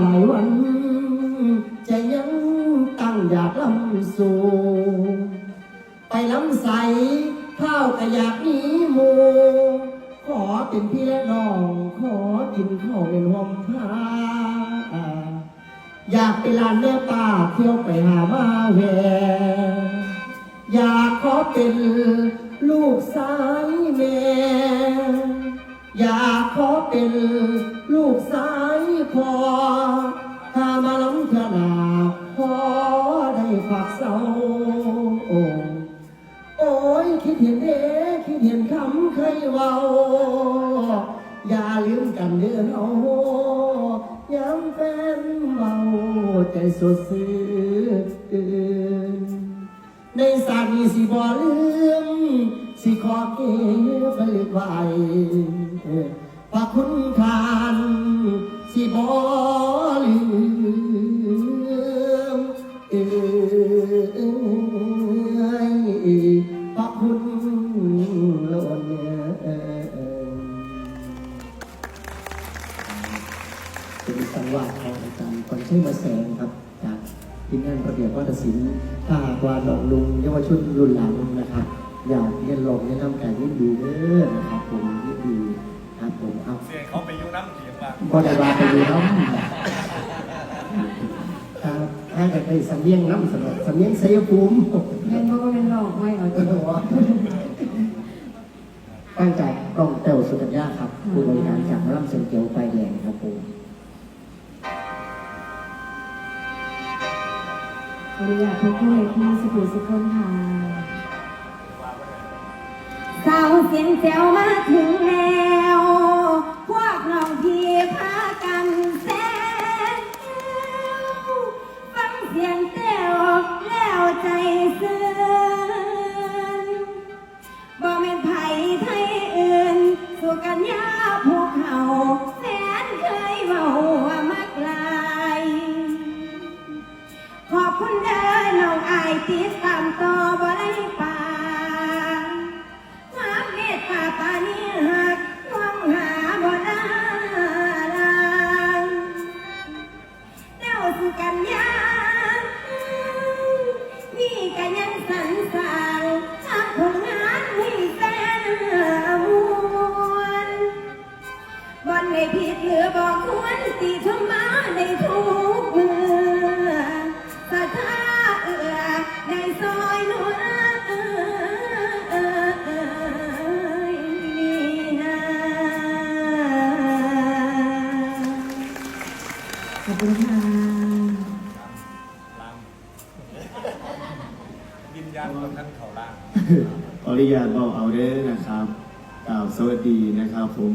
หลายวัน จะยังตั้งอยากลำสู่ ไปลำใสข้าวก็อยากหนีหมูขอเป็นพี่และน้อง ขอกินข้าวเป็นหอมผ้าอยากไปลานแม่ป้าเที่ยวไปหามาแวอยากขอเป็นลูกสายแม่อยาก อเป็นลูกสายพอถ้ามาล้ำเถอหนาพอได้ฝากเศร้าโอ้ยคิดเห็นเด้คิดเห็นคำเคยเว้า อย่าลืมกันเด้อนเฮาย้ำแฟนเบาใจสดซื่นในสามีสิบ่ลืมสิขอเก็บไว้ เป็นสังวาสของอาจารย์คนชื่อมาแสงครับ จากทีมงานระเบียบวัฒนศิลป์ถ้าหากว่าน้องลุงเยาวชนรุ่นหลังนะครับ อยากเรียนลงแนะนำการยินดีเด้อนะครับผมยินดีครับผมเอาเสียงเขาไปยุ่งน้ำเสียงว่าก็ได้ว่าไปดูน้ำครับถ้าจะไปสำเนียงน้ำสำหรับสำเนียงเสียภูมิแม่นบ่แม่นหลอกไว้เอาก็ต้องว่าตั้งใจกล้องเต๋วสุกัญญาครับผู้บริการจากร่ำเสียงเกียว ขออนุญาตทุกผู้เลยที่สุขุสุขคนค่ะสาวเสียงแจ๋วมาถึงแล้ว ควรตีชมมาในทุกเมื่อสะท้าเอือในซอยนวลนี่นะขอบคุณค่ะวิญญาณของท่านเขาล่าง ขออนุญาตบอกเอาเด้อนะครับกล่าวสวัสดีนะครับผม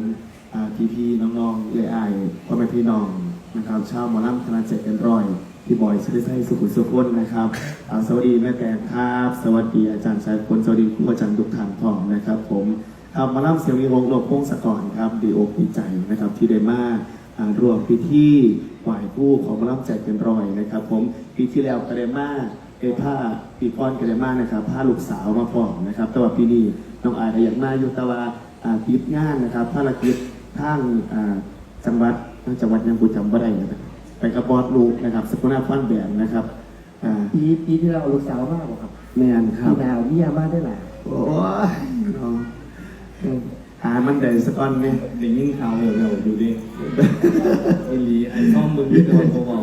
พี่พี่ๆน้องๆเอื้อยอายพ่อแม่พี่น้องนะครับชาวหมอลำคณะเจ็ดกันร้อย พี่บอยสุริชัยสุขุมสุขนนะครับสวัสดีแม่แตงครับ สวัสดีอาจารย์ชายพลสวัสดีครูอาจารย์ทุกท่านพร้อมนะครับ ผมครับหมาล่ำเสียงมีวงโลกพงศกรครับดีอกดีใจนะครับที่ได้มาอ่ารวมพิธีไหว้ผู้ของหมาล่ำใจเป็นร้อยนะครับ ผมปีที่แล้วก็ได้มาเอผ้าปีก้อนก็ได้มานะครับผ้าลูกสาวมาพร้อมนะครับแต่ว่าปีนี้น้องอายก็ยังมาอยู่แต่ว่าอ่าติดงานนะครับภารกิจ ทางอ่าจังหวัดจังหวัดยังบุจำบ่ได้นะครับไปกับบอสลูกนะครับสกุลนาฟันแบนนะครับอ่าปีปีที่เราลูกสาวมากกว่าครับแมนครับปีดาวนี่ยามาได้หลายโอ้ยน้องหามันได้สกอนไหมได้ยินข่าวเร็วๆอยู่ดิไอ้หลีไอ้ซ่อมมึงที่โดนเขาบอก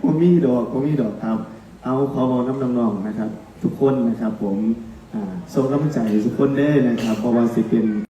ผมมีดอกผมมีดอกครับ เอาขอบอกน้ำน้องๆนะครับ ทุกคนนะครับ ผมอ่าส่งกำลังใจให้ทุกคนได้นะครับเพราะว่าสิเป็น